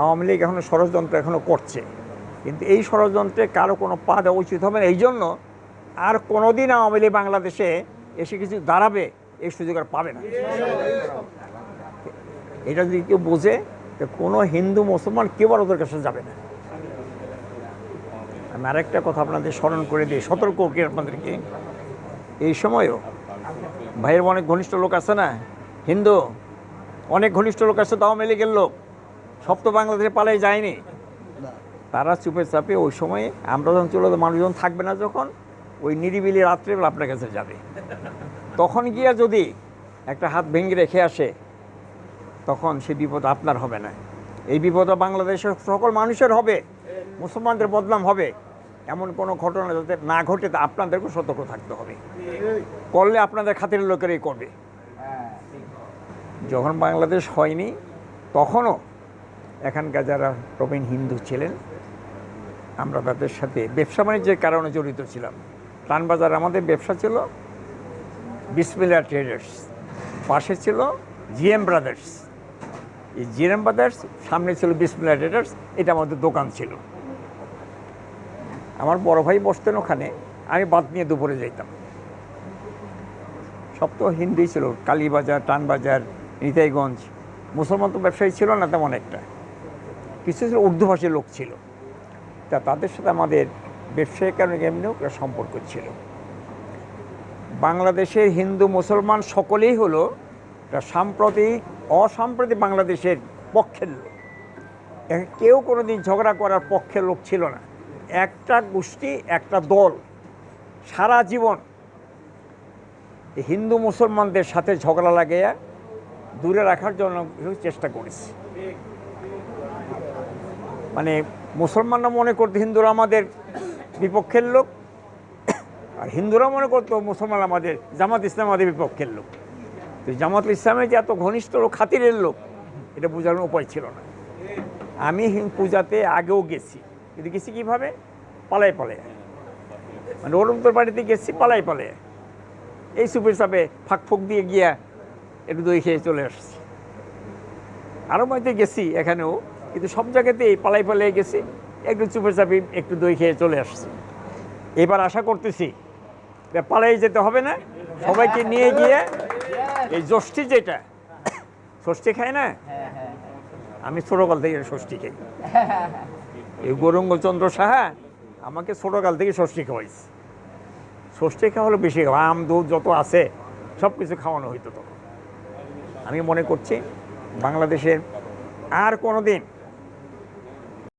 আওয়ামী লীগ এখনও ষড়যন্ত্র এখনও করছে। কিন্তু এই ষড়যন্ত্রে কারও কোনো পা দেওয়া উচিত হবে না। এই জন্য আর কোনো দিন আওয়ামী লীগ বাংলাদেশে এসে কিছু দাঁড়াবে, এই সুযোগ আর পাবে না। এটা যদি কেউ বোঝে তো কোনো হিন্দু, মুসলমান কেউ আর ওদের কাছে যাবে না। আমি আরেকটা কথা আপনাদের স্মরণ করে দিই, সতর্ক করি আপনাদেরকে। এই সময়ও ভাইয়ের অনেক ঘনিষ্ঠ লোক আছে না? হিন্দু, অনেক ঘনিষ্ঠ লোক আছে তো আওয়ামী লীগের লোক। সব তো বাংলাদেশে পালাই যায়নি। তারা চুপে চাপে ওই সময়ে আমরা যখন চলে যাব, মানুষজন থাকবে না যখন ওই নিরিবিলি রাত্রেবেলা আপনার কাছে যাবে। তখন গিয়া যদি একটা হাত ভেঙে রেখে আসে তখন সে বিপদ আপনার হবে না। এই বিপদ বাংলাদেশের সকল মানুষের হবে মুসলমানদের বদনাম হবে। এমন কোনো ঘটনা যাতে না ঘটে তা আপনাদেরকেও সতর্ক থাকতে হবে। করলে আপনাদের খাতিরের লোকেরাই করবে। যখন বাংলাদেশ হয়নি তখনও এখানকার যারা প্রবীণ হিন্দু ছিলেন, আমরা তাদের সাথে ব্যবসা বাণিজ্যের কারণে জড়িত ছিলাম। টানবাজার আমাদের ব্যবসা ছিল বিসমিল্লা ট্রেডার্স। পাশে ছিল জিএম ব্রাদার্স। এই জিএম ব্রাদার্স, সামনে ছিল বিসমিল্লা ট্রেডার্স, এটা আমাদের দোকান ছিল। আমার বড় ভাই বসতেন ওখানে, আমি বাদ নিয়ে দুপুরে যাইতাম। সব তো হিন্দি ছিল, কালীবাজার টানবাজার নিতাইগঞ্জ। মুসলমান তো ব্যবসায়ী ছিল না তেমন একটা। কিছু ছিল উর্দুভাষী লোক ছিল। তা তাদের সাথে আমাদের ব্যবসায়িক কারণে এমনিও সম্পর্ক ছিল। বাংলাদেশের হিন্দু, মুসলমান সকলেই হলো একটা সাম্প্রতিক, অসাম্প্রতিক বাংলাদেশের পক্ষের লোক। কেউ কোনো দিন ঝগড়া করার পক্ষের লোক ছিল না। একটা গোষ্ঠী, একটা দল, সারা জীবন হিন্দু, মুসলমানদের সাথে ঝগড়া লাগিয়ে দূরে রাখার জন্য চেষ্টা করেছি। মানে মুসলমানরা মনে করতো হিন্দুরা আমাদের বিপক্ষের লোক, আর হিন্দুরা মনে করতো মুসলমান আমাদের জামাত ইসলাম আমাদের বিপক্ষের লোক। তো জামাত ইসলামের যে এত ঘনিষ্ঠ লোক, খাতিরের লোক, এটা বোঝানোর উপায় ছিল না। আমি পূজাতে আগেও গেছি। কিন্তু গেছি কীভাবে? পালাই পালাই। মানে ওরমতর বাড়িতে গেছি, পালাই পালাই। এই সুপের চাপে ফাঁক ফুক দিয়ে গিয়া একটু দই খেয়ে চলে আসছি। আরও বাড়িতে গেছি এখানেও। কিন্তু সব জায়গাতেই পালাই পালাই গেছি। একটু চুপে চাপি একটু দই খেয়ে চলে আসছি। এবার আশা করতেছি পালাই যেতে হবে না। সবাইকে নিয়ে গিয়ে এই ষষ্ঠী যেটা, ষষ্ঠী খায় না? আমি ছোটোকাল থেকে ষষ্ঠী খাই। এই গৌরঙ্গচন্দ্র সাহা আমাকে ছোটোকাল থেকে ষষ্ঠী খাওয়াইছে। ষষ্ঠী খাওয়া হলো বেশি আম, দুধ যত আছে, সব কিছু খাওয়ানো হইতো তখন। আমি মনে করছি বাংলাদেশের আর কোনো দিন